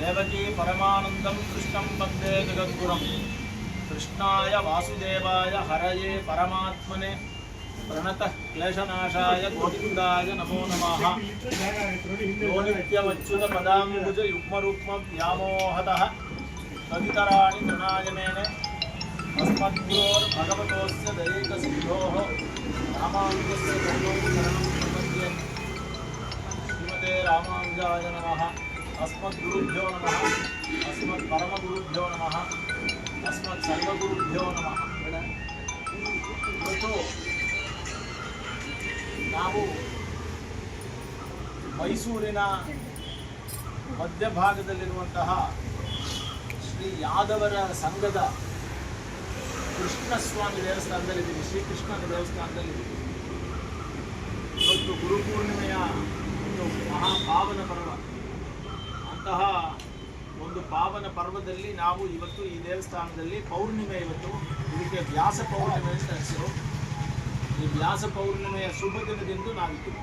देवकी परमानंदम कृष्णं वंदे जगद्गुरुं कृष्णाय वासुदेवाय हरये परमात्मने। प्रणत क्लेशनाशाय गोविंदाय नमो नमः। योनित्यवच्युत पदाम्बुज युग्मरूपं योनित्यमच्युतपदाम्बुजयुग्मरुक्मव्यामोहतः कवितराणि तृणायनेन अस्मद्गुरोर्भगवतोस्य दैकसिद्धोः रामानुजस्य धर्मोद्धरणं प्रपद्ये श्रीमते रामानुजाय नमः। ಅಸ್ಮತ್ ಗುರುಭ್ಯೋ ನಮಃ ಅಸ್ಮತ್ ಪರಮ ಗುರುಭ್ಯೋ ನಮಃ ಅಸ್ಮತ್ ಸರ್ವಗುರುಭ್ಯೋ ನಮಃ ಇವತ್ತು ನಾವು ಮೈಸೂರಿನ ಮಧ್ಯಭಾಗದಲ್ಲಿರುವಂತಹ ಶ್ರೀ ಯಾದವರ ಸಂಘದ ಕೃಷ್ಣಸ್ವಾಮಿ ದೇವಸ್ಥಾನದಲ್ಲಿದ್ದೀವಿ. ಶ್ರೀಕೃಷ್ಣನ ದೇವಸ್ಥಾನದಲ್ಲಿದ್ದೀವಿ. ಇವತ್ತು ಗುರು ಪೂರ್ಣಿಮೆಯ ಒಂದು ಮಹಾಪಾವನ ಪರ್ವ. ಅಂತಹ ಒಂದು ಪಾವನ ಪರ್ವದಲ್ಲಿ ನಾವು ಇವತ್ತು ಈ ದೇವಸ್ಥಾನದಲ್ಲಿ ಪೌರ್ಣಿಮೆ ಇವತ್ತು. ಇದಕ್ಕೆ ವ್ಯಾಸ ಪೌರ್ಣಿಮೆ ಅಂತ ಹೆಸರು ಈ ವ್ಯಾಸ ಪೌರ್ಣಿಮೆಯ ಶುಭ ದಿನದಿಂದು ನಾವಿದ್ದೀವಿ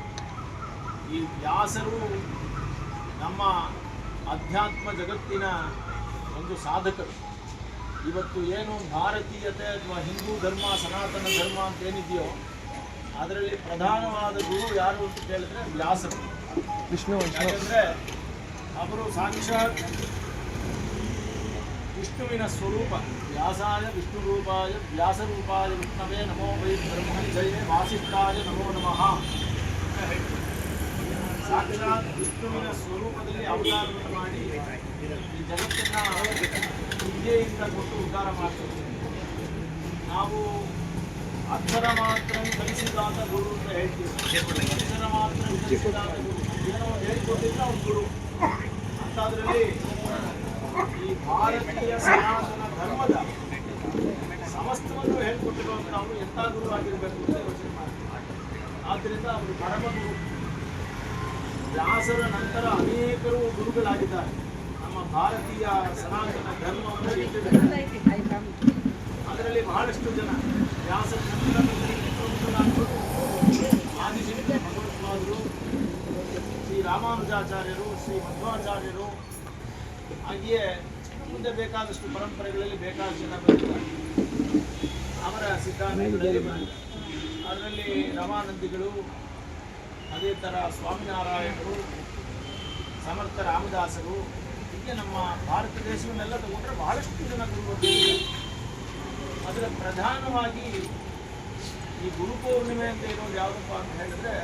ಈ ವ್ಯಾಸರು ನಮ್ಮ ಅಧ್ಯಾತ್ಮ ಜಗತ್ತಿನ ಒಂದು ಸಾಧಕರು. ಇವತ್ತು ಏನು ಭಾರತೀಯತೆ ಅಥವಾ ಹಿಂದೂ ಧರ್ಮ ಸನಾತನ ಧರ್ಮ ಅಂತ ಏನಿದೆಯೋ ಅದರಲ್ಲಿ ಪ್ರಧಾನವಾದ ಗುರು ಯಾರು ಅಂತ ಕೇಳಿದ್ರೆ ವ್ಯಾಸರು. ಯಾಕಂದ್ರೆ ಅವರು ಸಾಕ್ಷಾತ್ ವಿಷ್ಣುವಿನ ಸ್ವರೂಪ. ವ್ಯಾಸಾಯ ವಿಷ್ಣು ರೂಪಾಯ, ವ್ಯಾಸ ರೂಪಾಯ ವಿಷ್ಣವೇ ನಮೋ ವೈ ಬ್ರಹ್ಮಣಿ ಜಯ ವಾಸಿಷ್ಠಾಯ ನಮೋ ನಮಃ. ಸಾಕ್ಷಾತ್ ವಿಷ್ಣುವಿನ ಸ್ವರೂಪದಲ್ಲಿ ಅವತಾರವನ್ನು ಮಾಡಿ ಈ ಜಗತ್ತನ್ನ ವಿದ್ಯೆಯಿಂದ ಕೊಟ್ಟು ಉದ್ಧಾರ ಮಾಡ್ತಾರೆ ನಾವು ಅಕ್ಷರ ಮಾತ್ರ ಕಲಿಸಿದಾತ ಗುರು ಅಂತ ಹೇಳ್ತೀವಿ. ಅಕ್ಷರ ಮಾತ್ರ ಕಲಿಸಿದಾತ ಗುರು. ಏನೋ ಹೇಳ್ಕೊಟ್ಟಿದ್ರೆ ಅವ್ನು ಗುರು. ಅಂತಾದ್ರಲ್ಲಿ ಈ ಭಾರತೀಯ ಸನಾತನ ಧರ್ಮದ ಸಮಸ್ತವನ್ನು ಹೇಳ್ಕೊಟ್ಟಿರುವಂತ ಅವರು ಎಂಥ ಗುರು ಆಗಿರ್ಬೇಕು ಅಂತ ಯೋಚನೆ ಮಾಡ್ತಾರೆ. ಆದ್ದರಿಂದ ಅವರು ಪರಮ ಗುರು ವ್ಯಾಸರ ನಂತರ ಅನೇಕರು ಗುರುಗಳಾಗಿದ್ದಾರೆ. ನಮ್ಮ ಭಾರತೀಯ ಸನಾತನ ಧರ್ಮವನ್ನು ಅದರಲ್ಲಿ ಬಹಳಷ್ಟು ಜನ ವ್ಯಾಸರ ನಂತರ ರಾಮಾನುಜಾಚಾರ್ಯರು, ಶ್ರೀ ಮಧ್ವಾಚಾರ್ಯರು ಹಾಗೆಯೇ ಮುಂದೆ ಬೇಕಾದಷ್ಟು ಪರಂಪರೆಗಳಲ್ಲಿ ಬೇಕಾದಷ್ಟು ಜನ ಅವರ ಸಿದ್ಧಾಂತಗಳಲ್ಲಿ ಅದರಲ್ಲಿ ರಮಾನಂದಿಗಳು, ಅದೇ ಥರ ಸ್ವಾಮಿನಾರಾಯಣರು, ಸಮರ್ಥ ರಾಮದಾಸರು, ಹೀಗೆ ನಮ್ಮ ಭಾರತ ದೇಶವನ್ನೆಲ್ಲ ತಗೊಂಡ್ರೆ ಬಹಳಷ್ಟು ಜನ ಗುರುಗಳು ಅದರ ಪ್ರಧಾನವಾಗಿ ಈ ಗುರು ಪೌರ್ಣಿಮೆ ಅಂತ ಇರೋದು ಯಾವುದಪ್ಪ ಅಂತ ಹೇಳಿದ್ರೆ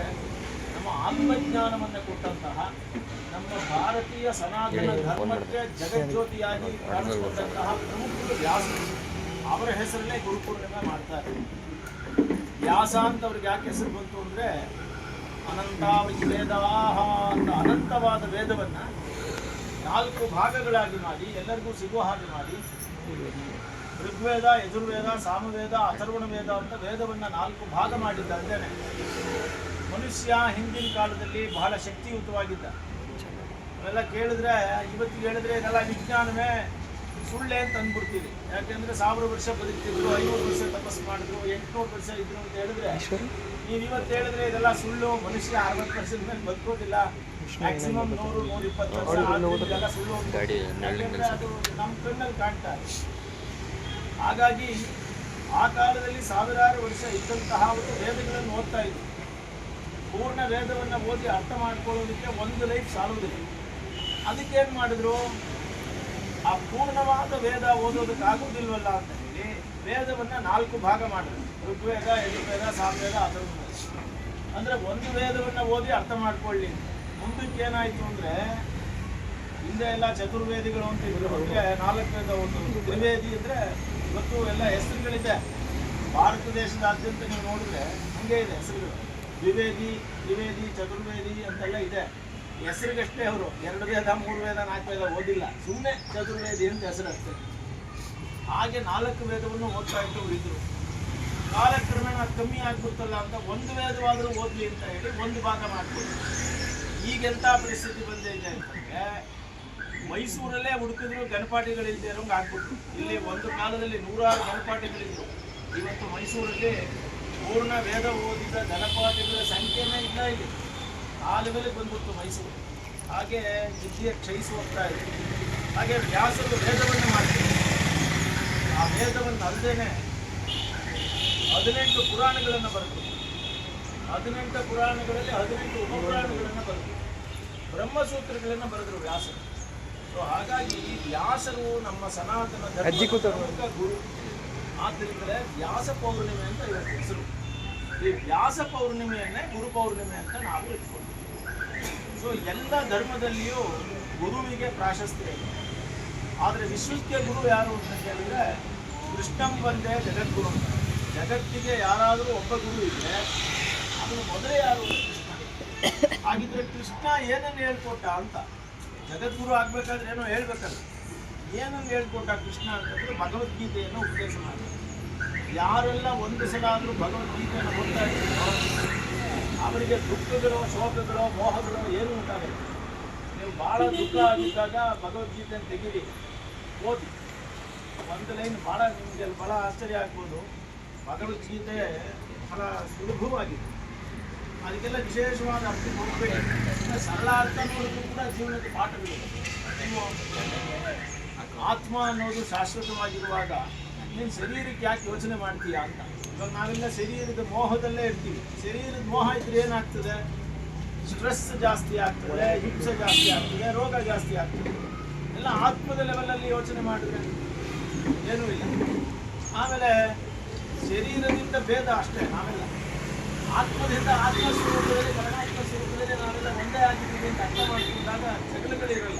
ನಮ್ಮ ಆತ್ಮಜ್ಞಾನವನ್ನು ಕೊಟ್ಟಂತಹ ನಮ್ಮ ಭಾರತೀಯ ಸನಾತನ ಧರ್ಮಕ್ಕೆ ಜಗಜ್ಯೋತಿಯಾಗಿ ಕಾಣಿಸಿಕೊಂಡಂತಹ ಪ್ರಮುಖ ವ್ಯಾಸ ಅವರ ಹೆಸರನ್ನೇ ಗುರುಪೂರ್ಣಿಮೆ ಮಾಡ್ತಾರೆ. ವ್ಯಾಸ ಅಂತ ಅವ್ರಿಗೆ ಯಾಕೆ ಹೆಸರು ಬಂತು ಅಂದ್ರೆ ಅನಂತಾವಧಿ ವೇದವಾಹ ಅಂತ ಅನಂತವಾದ ವೇದವನ್ನ ನಾಲ್ಕು ಭಾಗಗಳಾಗಿ ಮಾಡಿ ಎಲ್ಲರಿಗೂ ಸಿಗುವ ಹಾಗೆ ಮಾಡಿ ಋಗ್ವೇದ ಯಜುರ್ವೇದ ಸಾಮವೇದ ಅಥರ್ವಣ ವೇದ ಅಂತ ವೇದವನ್ನ ನಾಲ್ಕು ಭಾಗ ಮಾಡಿದ್ದಲ್ದೇನೆ ಮನುಷ್ಯ ಹಿಂದಿನ ಕಾಲದಲ್ಲಿ ಬಹಳ ಶಕ್ತಿಯುತವಾಗಿದ್ದ. ಅವೆಲ್ಲ ಕೇಳಿದ್ರೆ ಇವತ್ತಿಗೆ ಹೇಳಿದ್ರೆ ಇದೆಲ್ಲ ವಿಜ್ಞಾನವೇ ಸುಳ್ಳೆ ಅಂತ ಅಂದ್ಬಿಡ್ತೀವಿ. ಯಾಕೆಂದ್ರೆ ಸಾವಿರ ವರ್ಷ ಬದುಕ್ತಿದ್ರು ಐವತ್ತು ವರ್ಷ ತಪಸ್ಸು ಮಾಡಿದ್ರು ಎಂಟುನೂರು ವರ್ಷ ಇದ್ರು ಅಂತ ಹೇಳಿದ್ರೆ ನೀವು ಇವತ್ತು ಹೇಳಿದ್ರೆ ಇದೆಲ್ಲ ಸುಳ್ಳು ಮನುಷ್ಯ ಅರವತ್ತು ವರ್ಷದ ಮೇಲೆ ಬದುಕೋದಿಲ್ಲ. ಮ್ಯಾಕ್ಸಿಮಮ್ ನೂರು ನೂರ ಇಪ್ಪತ್ತು ವರ್ಷ ಇದೆಲ್ಲ ಸುಳ್ಳು ಅದು ನಮ್ಮ ಕಣ್ಣಲ್ಲಿ ಕಾಣ್ತಾ ಇದೆ ಹಾಗಾಗಿ ಆ ಕಾಲದಲ್ಲಿ ಸಾವಿರಾರು ವರ್ಷ ಇದ್ದಂತಹ ಒಂದು ವೇದಗಳನ್ನು ಓದ್ತಾ ಇದ್ರು. ಪೂರ್ಣ ವೇದವನ್ನು ಓದಿ ಅರ್ಥ ಮಾಡ್ಕೊಳ್ಳೋದಕ್ಕೆ ಒಂದು ಲೈಫ್ ಸಾಲುವುದಿಲ್ಲ. ಅದಕ್ಕೇನು ಮಾಡಿದ್ರು? ಆ ಪೂರ್ಣವಾದ ವೇದ ಓದೋದಕ್ಕಾಗುವುದಿಲ್ವಲ್ಲ ಅಂತ ಹೇಳಿ ವೇದವನ್ನು ನಾಲ್ಕು ಭಾಗ ಮಾಡಿದ್ರು. ಋಗ್ವೇದ, ಯಜುರ್ವೇದ, ಸಾಮವೇದ ಅಥರ್ವೇದ ಅಂದರೆ ಒಂದು ವೇದವನ್ನು ಓದಿ ಅರ್ಥ ಮಾಡ್ಕೊಳ್ಳಿ. ಮುಂದಕ್ಕೆ ಏನಾಯಿತು ಅಂದರೆ ಹಿಂದೆ ಎಲ್ಲ ಚತುರ್ವೇದಿಗಳು ಅಂತ ಇದ್ರು. ನಾಲ್ಕು ವೇದ ಒಂದು ತ್ರಿವೇದಿ ಅಂದರೆ ಇವತ್ತು ಎಲ್ಲ ಹೆಸರುಗಳಿದೆ. ಭಾರತ ದೇಶದಾದ್ಯಂತ ನೀವು ನೋಡಿದ್ರೆ ಹಂಗೆ ಇದೆ ಹೆಸರುಗಳು. ದ್ವಿವೇದಿ, ತ್ರಿವೇದಿ, ಚತುರ್ವೇದಿ ಅಂತೆಲ್ಲ ಇದೆ. ಹೆಸರಿಗಷ್ಟೇ ಅವರು. ಎರಡು ವೇದ, ಮೂರು ವೇದ, ನಾಲ್ಕು ವೇದ ಓದಿಲ್ಲ. ಸುಮ್ಮನೆ ಚತುರ್ವೇದಿ ಅಂತ ಹೆಸರು ಅಷ್ಟೇ ಹಾಗೆ ನಾಲ್ಕು ವೇದವನ್ನು ಓದ್ತಾ ಇದ್ದವರು ಇದ್ರು. ಕಾಲಕ್ರಮೇಣ ಕಮ್ಮಿ ಆಗ್ಬಿಡ್ತಲ್ಲ ಅಂತ ಒಂದು ವೇದವಾದರೂ ಓದ್ಲಿ ಅಂತ ಹೇಳಿ ಒಂದು ಭಾಗ ಮಾಡ್ಬೋದು. ಈಗೆಂಥ ಪರಿಸ್ಥಿತಿ ಬಂದಿದೆ ಅಂತಂದ್ರೆ, ಮೈಸೂರಲ್ಲೇ ಹುಡುಕಿದ್ರು ಗಣಪಾಟಿಗಳಿಲ್ಲದೆ ಇರೋಂಗೆ ಆಗ್ಬಿಟ್ಟು ಇಲ್ಲಿ ಒಂದು ಕಾಲದಲ್ಲಿ ನೂರಾರು ಗಣಪಾಟಿಗಳಿದ್ರು ಇವತ್ತು ಮೈಸೂರಲ್ಲಿ ಪೂರ್ಣ ವೇದ ಓದಿದ ಜಲಪಾತಗಳ ಸಂಖ್ಯೆನೇ ಇಲ್ಲ ಇಲ್ಲಿ. ಆ ಮೇಲೆ ಬಂದ್ಬಿಟ್ಟು ಮೈಸೂರು. ಹಾಗೆ ವಿದ್ಯೆ ಕ್ಷಯಿಸಿ ಹೋಗ್ತಾ ಇದೆ. ಹಾಗೆ ವ್ಯಾಸರು ವೇದವನ್ನು ಮಾಡ್ತಾರೆ. ಆ ವೇದವನ್ನು ಅಲ್ಲದೇನೆ ಹದಿನೆಂಟು ಪುರಾಣಗಳನ್ನು ಬರೆದು ಹದಿನೆಂಟು ಪುರಾಣಗಳಲ್ಲಿ ಹದಿನೆಂಟು ಉಪಪುರಾಣಗಳನ್ನು ಬರೆದು ಬ್ರಹ್ಮಸೂತ್ರಗಳನ್ನು ಬರೆದರು ವ್ಯಾಸರು. ಸೊ ಹಾಗಾಗಿ ವ್ಯಾಸರು ನಮ್ಮ ಸನಾತನ ಧರ್ಮ ಗುರು. ಆದ್ದರಿಂದಲೇ ವ್ಯಾಸ ಪೌರ್ಣಿಮೆ ಅಂತ ಇವತ್ತು ಹೆಸರು. ಈ ವ್ಯಾಸ ಪೌರ್ಣಿಮೆಯನ್ನೇ ಗುರು ಪೌರ್ಣಿಮೆ ಅಂತ ನಾವು ಇಟ್ಕೊಂಡಿದ್ದೀವಿ. ಸೊ ಎಲ್ಲ ಧರ್ಮದಲ್ಲಿಯೂ ಗುರುವಿಗೆ ಪ್ರಾಶಸ್ತ್ಯ ಇದೆ. ಆದರೆ ವಿಶ್ವಕ್ಕೆ ಗುರು ಯಾರು ಅಂತ ಕೇಳಿದ್ರೆ ಕೃಷ್ಣಂ ಬಂದೇ ಜಗದ್ಗುರು ಅಂತ. ಜಗತ್ತಿಗೆ ಯಾರಾದರೂ ಒಬ್ಬ ಗುರು ಇದ್ದರೆ ಅದು ಮೊದಲೇ ಯಾರು ಕೃಷ್ಣ. ಹಾಗಿದ್ರೆ ಕೃಷ್ಣ ಏನನ್ನು ಹೇಳ್ಕೊಟ್ಟ ಅಂತ? ಜಗದ್ಗುರು ಆಗ್ಬೇಕಾದ್ರೆ ಏನೋ ಹೇಳ್ಬೇಕಲ್ಲ. ಏನನ್ನು ಹೇಳ್ಕೊಟ್ಟ ಕೃಷ್ಣ ಅಂತಂದ್ರೆ ಭಗವದ್ಗೀತೆಯನ್ನು ಉಪದೇಶ ಮಾಡಿ ಯಾರೆಲ್ಲ ಒಂದು ಸಲ ಆದರೂ ಭಗವದ್ಗೀತೆಯನ್ನು ಓದ್ತಾ ಅವರಿಗೆ ದುಃಖಗಳು, ಶೋಕಗಳು, ಮೋಹಗಳು ಏನು ಉಂಟಾಗಲ್ಲ. ನೀವು ಭಾಳ ದುಃಖ ಆಗಿದ್ದಾಗ ಭಗವದ್ಗೀತೆಯನ್ನು ತೆಗೀರಿ, ಓದಿ. ಒಂದು ಲೈನ್ ಭಾಳ ನಿಮಗೆ ಭಾಳ ಆಶ್ಚರ್ಯ ಆಗ್ಬೋದು. ಭಗವದ್ಗೀತೆ ಬಹಳ ಸುಲಭವಾಗಿದೆ. ಅದಕ್ಕೆಲ್ಲ ವಿಶೇಷವಾದ ಅರ್ಥ ಹೋಗಬೇಡಿ ಸರಳ ಅರ್ಥ ನೋಡಿದ್ರು ಕೂಡ ಜೀವನದ ಪಾಠಗಳಿದೆ ನೀವು ಆತ್ಮ ಅನ್ನೋದು ಶಾಶ್ವತವಾಗಿರುವಾಗ ನೀನು ಶರೀರಕ್ಕೆ ಯಾಕೆ ಯೋಚನೆ ಮಾಡ್ತೀಯಾ ಅಂತ? ಇವಾಗ ನಾವೆಲ್ಲ ಶರೀರದ ಮೋಹದಲ್ಲೇ ಇರ್ತೀವಿ. ಶರೀರದ ಮೋಹ ಇದ್ರೆ ಏನಾಗ್ತದೆ? ಸ್ಟ್ರೆಸ್ ಜಾಸ್ತಿ ಆಗ್ತದೆ, ಹಿಂಸೆ ಜಾಸ್ತಿ ಆಗ್ತದೆ, ರೋಗ ಜಾಸ್ತಿ ಆಗ್ತದೆ. ಎಲ್ಲ ಆತ್ಮದ ಲೆವೆಲಲ್ಲಿ ಯೋಚನೆ ಮಾಡಿದ್ರೆ ಏನೂ ಇಲ್ಲ. ಆಮೇಲೆ ಶರೀರದಿಂದ ಭೇದ ಅಷ್ಟೇ, ನಾವೆಲ್ಲ. ಆತ್ಮದಿಂದ ಆತ್ಮ ಸ್ವರೂಪದಲ್ಲಿ ಪರಮಾತ್ಮ ಸ್ವರೂಪದಲ್ಲಿ ನಾವೆಲ್ಲ ಒಂದೇ ಆಗಿದ್ದೀವಿ ಅಂತ ಅರ್ಥ ಮಾಡಿಕೊಂಡಾಗ ಜಗಳಗಳಿರಲ್ಲ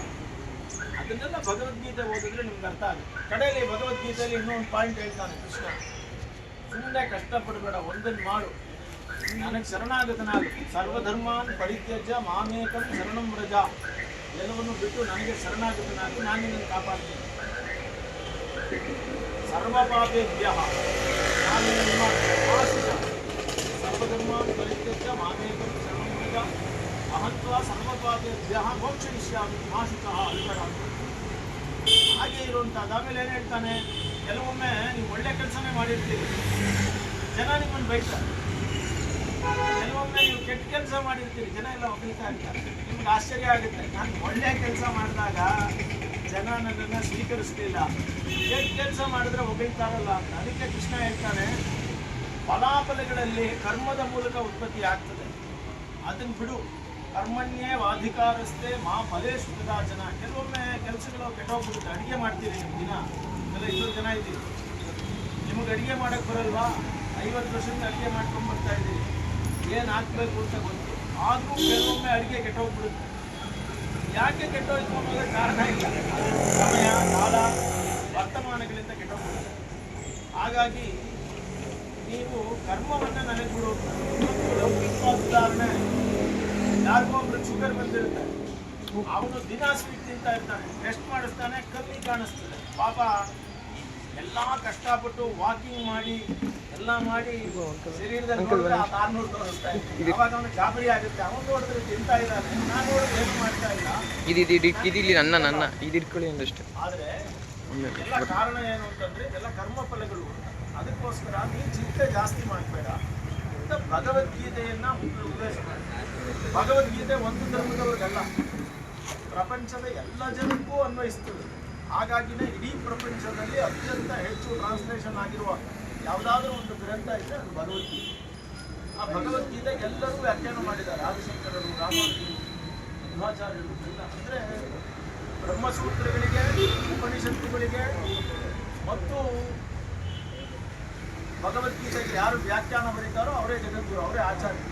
ಅದನ್ನೆಲ್ಲ ಭಗವದ್ಗೀತೆ ಓದಿದ್ರೆ ನಿಮ್ಗೆ ಅರ್ಥ ಆಗುತ್ತೆ. ಕಡೆಯಲ್ಲಿ ಭಗವದ್ಗೀತೆಯಲ್ಲಿ ಇನ್ನೊಂದು ಪಾಯಿಂಟ್ ಹೇಳ್ತಾನೆ ಕೃಷ್ಣ. ಸುಮ್ಮನೆ ಕಷ್ಟಪಡಬೇಡ ಒಂದನ್ನು ಮಾಡು. ನನಗೆ ಶರಣಾಗತನಾಗು. ಸರ್ವಧರ್ಮಾನ್ ಪರಿತ್ಯಜ ಮಾಮೇಕಂ ಶರಣಂ ವ್ರಜ. ಎಲ್ಲವನ್ನು ಬಿಟ್ಟು ನನಗೆ ಶರಣಾಗತನಾಗಿ, ನಾನು ನಿನ್ನನ್ನು ಕಾಪಾಡ್ತೀನಿ. ಸರ್ವಪಾಪೇಭ್ಯ. ಸರ್ವಧರ್ಮಾನ್ ಪರಿತ್ಯಜ ಮಾಮೇಕಂ ಶರಣಂ ವ್ರಜ. ಅಹಂತ್ವ ಸರ್ವಪಾಪೇಭ್ಯ ಮೋಕ್ಷಯಿಷ್ಯಾಮಿ ಮಾಶುಕ ಅಲ್ಪಡ ಹಾಗೆ ಇರುವಂಥದ್ದು. ಆಮೇಲೆ ಏನು ಹೇಳ್ತಾನೆ? ಕೆಲವೊಮ್ಮೆ ನೀವು ಒಳ್ಳೆ ಕೆಲಸನೇ ಮಾಡಿರ್ತೀರಿ. ಜನ ನಿಮ್ಮನ್ನು ಬೈತಾರೆ. ಕೆಲವೊಮ್ಮೆ ನೀವು ಕೆಟ್ಟ ಕೆಲಸ ಮಾಡಿರ್ತೀರಿ. ಜನ ಎಲ್ಲ ಹೊಗಳ್ತಾ ಇರ್ತಾರೆ. ನಿಮ್ಗೆ ಆಶ್ಚರ್ಯ ಆಗುತ್ತೆ. ನಾನು ಒಳ್ಳೆ ಕೆಲಸ ಮಾಡಿದಾಗ ಜನ ನನ್ನನ್ನು ಸ್ವೀಕರಿಸಲಿಲ್ಲ. ಕೆಟ್ಟ ಕೆಲಸ ಮಾಡಿದ್ರೆ ಹೊಗಳ್ತಾರಲ್ಲ ಅಂತ. ಅದಕ್ಕೆ ಕೃಷ್ಣ ಹೇಳ್ತಾನೆ, ಫಲಾಫಲಗಳಲ್ಲಿ ಕರ್ಮದ ಮೂಲಕ ಉತ್ಪತ್ತಿ ಆಗ್ತದೆ ಅದನ್ನು ಬಿಡು. ಕರ್ಮಣ್ಯೇ ವಾಧಿಕಾರಸ್ಥೆ ಮಾ ಫಲೇಶ್ ಕೆಲವೊಮ್ಮೆ ಕೆಲಸಗಳು ಕೆಟ್ಟೋಗ್ಬಿಡುತ್ತೆ. ಅಡುಗೆ ಮಾಡ್ತೀರಿ ನಿಮ್ಮ ದಿನ. ಎಲ್ಲ ಇಷ್ಟೊಂದು ಜನ ಇದ್ದೀರಿ. ನಿಮಗೆ ಅಡುಗೆ ಮಾಡಕ್ಕೆ ಬರಲ್ವಾ? ಐವತ್ತು ವರ್ಷದಿಂದ ಅಡುಗೆ ಮಾಡ್ಕೊಂಡು ಬರ್ತಾ ಇದ್ದೀರಿ. ಏನು ಹಾಕ್ಬೇಕು ಅಂತ ಗೊತ್ತು. ಆದರೂ ಕೆಲವೊಮ್ಮೆ ಅಡುಗೆ ಕೆಟ್ಟೋಗ್ಬಿಡುತ್ತೆ. ಯಾಕೆ ಕೆಟ್ಟೋಯ್ತು ಅನ್ನೋದಕ್ಕೆ ಕಾರಣ ಇಲ್ಲ. ಸಮಯ, ಕಾಲ, ವರ್ತಮಾನಗಳಿಂದ ಕೆಟ್ಟೋಗ್ಬಿಡುತ್ತೆ. ಹಾಗಾಗಿ ನೀವು ಕರ್ಮವನ್ನು ನನಗೆ ಬಿಡೋದು ಉದಾಹರಣೆ. ಯಾರಿಗೋ ಒಬ್ರು ಶುಗರ್ ಬಂದಿರುತ್ತೆ ಅವನು ದಿನ ಸ್ವೀಟ್ ತಿಂತಾ ಇರ್ತಾನೆ. ಟೆಸ್ಟ್ ಮಾಡಿಸ್ತಾನೆ ಕಮ್ಮಿ ಕಾಣಿಸ್ತದೆ ಪಾಪ ಎಲ್ಲ ಕಷ್ಟಪಟ್ಟು ವಾಕಿಂಗ್ ಮಾಡಿ ಎಲ್ಲ ಮಾಡಿ ಶರೀರದಲ್ಲಿ ನೋಡಿದ್ರೆ ಆ ಆರ್ನೂರು ತೋರಿಸ್ತಾ. ಅವಾಗ ಅವನು ಗಾಬರಿ ಆಗುತ್ತೆ ಅವನು ನೋಡಿದ್ರೆ ತಿಂತಾ ಇದ್ದಾನೆ. ನಾನು ನೋಡಿದ್ರೆ ಏನು ಮಾಡ್ತಾ ಇಲ್ಲ. ಇದು ಇದು ಇದು ಇದು ಇಲ್ಲಿ ನನ್ನ ನನ್ನ. ಇದು ಇಟ್ಕೊಳ್ಳಿ ಒಂದಷ್ಟು. ಆದರೆ ಎಲ್ಲ ಕಾರಣ ಏನು ಅಂತಂದ್ರೆ ಎಲ್ಲ ಕರ್ಮಫಲಗಳು ಅದಕ್ಕೋಸ್ಕರ ನೀನು ಚಿಂತೆ ಜಾಸ್ತಿ ಮಾಡಬೇಡ. ಅಂತ ಭಗವದ್ಗೀತೆಯನ್ನ ಉಪದೇಶ ಮಾಡಿ ಭಗವದ್ಗೀತೆ ಒಂದು ಧರ್ಮದವ್ರಿಗಲ್ಲ ಪ್ರಪಂಚದ ಎಲ್ಲ ಜನಕ್ಕೂ ಅನ್ವಯಿಸ್ತದೆ. ಹಾಗಾಗಿನೇ ಇಡೀ ಪ್ರಪಂಚದಲ್ಲಿ ಅತ್ಯಂತ ಹೆಚ್ಚು ಟ್ರಾನ್ಸ್ಲೇಷನ್ ಆಗಿರುವ ಯಾವುದಾದ್ರೂ ಒಂದು ಗ್ರಂಥ ಇದೆ, ಅದು ಭಗವದ್ಗೀತೆ. ಆ ಭಗವದ್ಗೀತೆ ಎಲ್ಲರೂ ವ್ಯಾಖ್ಯಾನ ಮಾಡಿದ್ದಾರೆ. ಆದಿಶಂಕರರು ರಾಮಾನುಜರು ಮಧ್ವಾಚಾರ್ಯರು ಎಲ್ಲ. ಅಂದರೆ ಬ್ರಹ್ಮಸೂತ್ರಗಳಿಗೆ, ಉಪನಿಷತ್ತುಗಳಿಗೆ ಮತ್ತು ಭಗವದ್ಗೀತೆಗೆ ಯಾರು ವ್ಯಾಖ್ಯಾನ ಬರೀತಾರೋ ಅವರೇ ಜಗದ್ಗುರು, ಅವರೇ ಆಚಾರ್ಯ.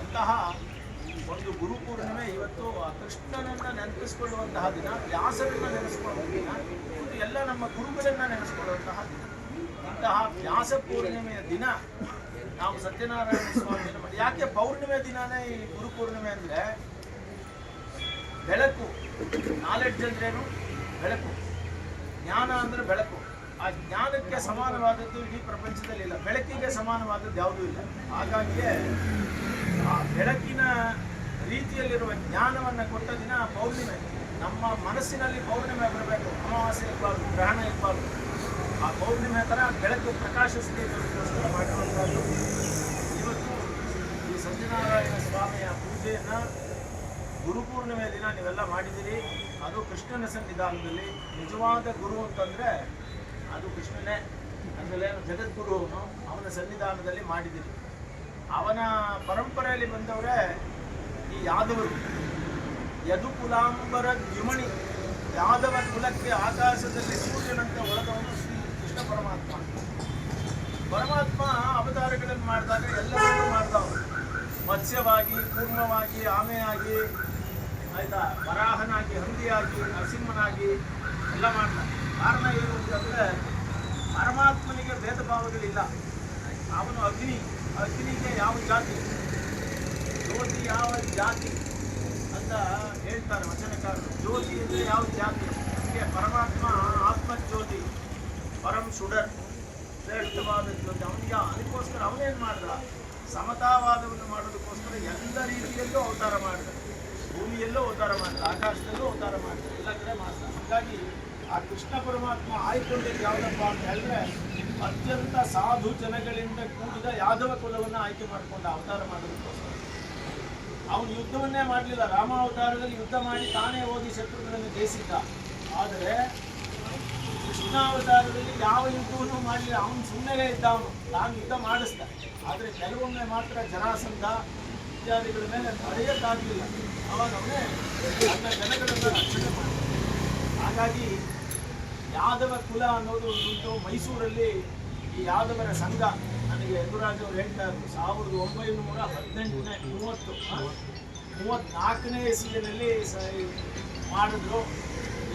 ಅಂತಹ ಒಂದು ಗುರು ಪೂರ್ಣಿಮೆ ಇವತ್ತು ಕೃಷ್ಣನನ್ನ ನೆನಪಿಸ್ಕೊಳ್ಳುವಂತಹ ದಿನ, ವ್ಯಾಸರನ್ನ ನೆನೆಸ್ಕೊಳ್ಳುವ ದಿನ ಎಲ್ಲ ನಮ್ಮ ಗುರುಗಳನ್ನ ನೆನೆಸ್ಕೊಳ್ಳುವಂತಹ ದಿನ. ಇಂತಹ ವ್ಯಾಸ ಪೂರ್ಣಿಮೆಯ ದಿನ ನಾವು ಸತ್ಯನಾರಾಯಣ ಸ್ವಾಮಿ ಯಾಕೆ ಪೌರ್ಣಿಮೆ ದಿನನೇ ಈ ಗುರು ಪೂರ್ಣಿಮೆ ಅಂದ್ರೆ? ಬೆಳಕು, ನಾಲೆಡ್ಜ್ ಅಂದ್ರೇನು? ಬೆಳಕು. ಜ್ಞಾನ ಅಂದ್ರೆ ಬೆಳಕು. ಆ ಜ್ಞಾನಕ್ಕೆ ಸಮಾನವಾದದ್ದು ಇಡೀ ಪ್ರಪಂಚದಲ್ಲಿ ಇಲ್ಲ. ಬೆಳಕಿಗೆ ಸಮಾನವಾದದ್ದು ಯಾವುದೂ ಇಲ್ಲ. ಹಾಗಾಗಿಯೇ ಆ ಬೆಳಕಿನ ರೀತಿಯಲ್ಲಿರುವ ಜ್ಞಾನವನ್ನು ಕೊಟ್ಟ ದಿನ ಪೌರ್ಣಿಮೆ. ನಮ್ಮ ಮನಸ್ಸಿನಲ್ಲಿ ಪೌರ್ಣಿಮೆ ಬರಬೇಕು. ಅಮಾವಾಸ್ಯೆ ಇರಬಾರ್ದು, ಗ್ರಹಣ ಇರಬಾರ್ದು. ಆ ಪೌರ್ಣಿಮೆ ಥರ ಬೆಳಕು ಪ್ರಕಾಶಿಸಲಿ ಅನ್ನೋದಕ್ಕೋಸ್ಕರ ಮಾಡಿರುವಂಥದ್ದು. ಇವತ್ತು ಈ ಸತ್ಯನಾರಾಯಣ ಸ್ವಾಮಿಯ ಪೂಜೆಯನ್ನು ಗುರುಪೂರ್ಣಿಮೆ ದಿನ ನೀವೆಲ್ಲ ಮಾಡಿದ್ದೀರಿ. ಅದು ಕೃಷ್ಣನ ಸನ್ನಿಧಾನದಲ್ಲಿ ನಿಜವಾದ ಗುರು ಅಂತಂದ್ರೆ ಅದು ಕೃಷ್ಣನೇ ಅಂದರೆ ಜಗದ್ಗುರು ಅವನು ಅವನ ಸನ್ನಿಧಾನದಲ್ಲಿ ಮಾಡಿದಿರಿ ಅವನ ಪರಂಪರೆಯಲ್ಲಿ ಬಂದವರೇ ಈ ಯಾದವರು. ಯದುಕುಲಾಂಬರ ದ್ಯುಮಣಿ, ಯಾದವ ಕುಲಕ್ಕೆ ಆಕಾಶದಲ್ಲಿ ಸೂರ್ಯನಂತೆ ಹೊಳೆದವನು ಶ್ರೀ ಕೃಷ್ಣ ಪರಮಾತ್ಮ. ಪರಮಾತ್ಮ ಅವತಾರಗಳನ್ನು ಮಾಡಿದಾಗ ಎಲ್ಲವನ್ನೂ ಅವರು ಮತ್ಸ್ಯವಾಗಿ, ಕೂರ್ಮವಾಗಿ, ಆಮೆಯಾಗಿ, ಆಯ್ತಾ, ವರಾಹನಾಗಿ, ಹಂದಿಯಾಗಿ, ನರಸಿಂಹನಾಗಿ ಎಲ್ಲ ಮಾಡ್ತಾರೆ ಕಾರಣ ಏನು ಅಂತಂದ್ರೆ ಪರಮಾತ್ಮನಿಗೆ ಭೇದ ಭಾವಗಳಿಲ್ಲ ಅವನು ಅಗ್ನಿ, ಅಗ್ನಿಗೆ ಯಾವ ಜಾತಿ? ಜ್ಯೋತಿ ಯಾವ ಜಾತಿ? ಅಂತ ಹೇಳ್ತಾರೆ ವಚನಕಾರರು. ಜ್ಯೋತಿ ಅಂದರೆ ಯಾವ ಜಾತಿ? ಅದಕ್ಕೆ ಪರಮಾತ್ಮ ಆತ್ಮಜ್ಯೋತಿ, ಪರಂ ಸುಡರ್, ಶ್ರೇಷ್ಠವಾದ ಜ್ಯೋತಿ. ಅವನಿಗೆ ಅದಕ್ಕೋಸ್ಕರ ಅವನೇನು ಮಾಡ್ದ? ಸಮತಾವಾದವನ್ನು ಮಾಡೋದಕ್ಕೋಸ್ಕರ ಎಲ್ಲ ರೀತಿಯಲ್ಲೂ ಅವತಾರ ಮಾಡಿದ. ಭೂಮಿಯಲ್ಲೂ ಅವತಾರ ಮಾಡಿದ. ಆಕಾಶದಲ್ಲೂ ಅವತಾರ ಮಾಡಿದ. ಎಲ್ಲ ಕಡೆ ಮಾಡಿದ. ಹಾಗಾಗಿ ಆ ಕೃಷ್ಣ ಪರಮಾತ್ಮ ಆಯ್ಕೊಂಡಿದ್ದು ಯಾವುದಪ್ಪ ಅಂತ ಹೇಳಿದ್ರೆ, ಅತ್ಯಂತ ಸಾಧು ಜನಗಳಿಂದ ಕೂಡಿದ ಯಾದವ ಕುಲವನ್ನು ಆಯ್ಕೆ ಮಾಡಿಕೊಂಡ ಅವತಾರ ಮಾಡೋದಕ್ಕೋಸ್ಕರ. ಅವನು ಯುದ್ಧವನ್ನೇ ಮಾಡಲಿಲ್ಲ, ರಾಮ ಅವತಾರದಲ್ಲಿ ಯುದ್ಧ ಮಾಡಿ ತಾನೇ ಹೋಗಿ ಶತ್ರುಗಳನ್ನು ಜಯಿಸಿದ್ದ. ಆದರೆ ಕೃಷ್ಣಾವತಾರದಲ್ಲಿ ಯಾವ ಯುದ್ಧವನ್ನು ಮಾಡಲಿಲ್ಲ, ಅವನು ಸುಮ್ಮನೆ ಇದ್ದ ಅವನು. ತಾನು ಯುದ್ಧ ಮಾಡಿಸ್ದ. ಆದರೆ ಕೆಲವೊಮ್ಮೆ ಮಾತ್ರ ಜರಾಸಂಧ ಇತ್ಯಾದಿಗಳ ಮೇಲೆ ತಡೆಯೋಕ್ಕಾಗಲಿಲ್ಲ. ಅವಾಗ ಅವನೇ ತನ್ನ ಜನಗಳನ್ನು ರಕ್ಷಣೆ ಮಾಡಿದ. ಹಾಗಾಗಿ ಯಾದವ ಕುಲ ಅನ್ನೋದು ಉಂಟು. ಮೈಸೂರಲ್ಲಿ ಈ ಯಾದವರ ಸಂಘ ನನಗೆ ಯದುರಾಜ್ ಅವರು ಹೇಳ್ತಾ ಇದ್ರು ಸಾವಿರದ ಒಂಬೈನೂರ ಹದಿನೆಂಟನೇ ಮೂವತ್ತು ಆ, ಮೂವತ್ನಾಲ್ಕನೇ ಇಸ್ವಿಯಲ್ಲಿ ಮಾಡಿದ್ರು.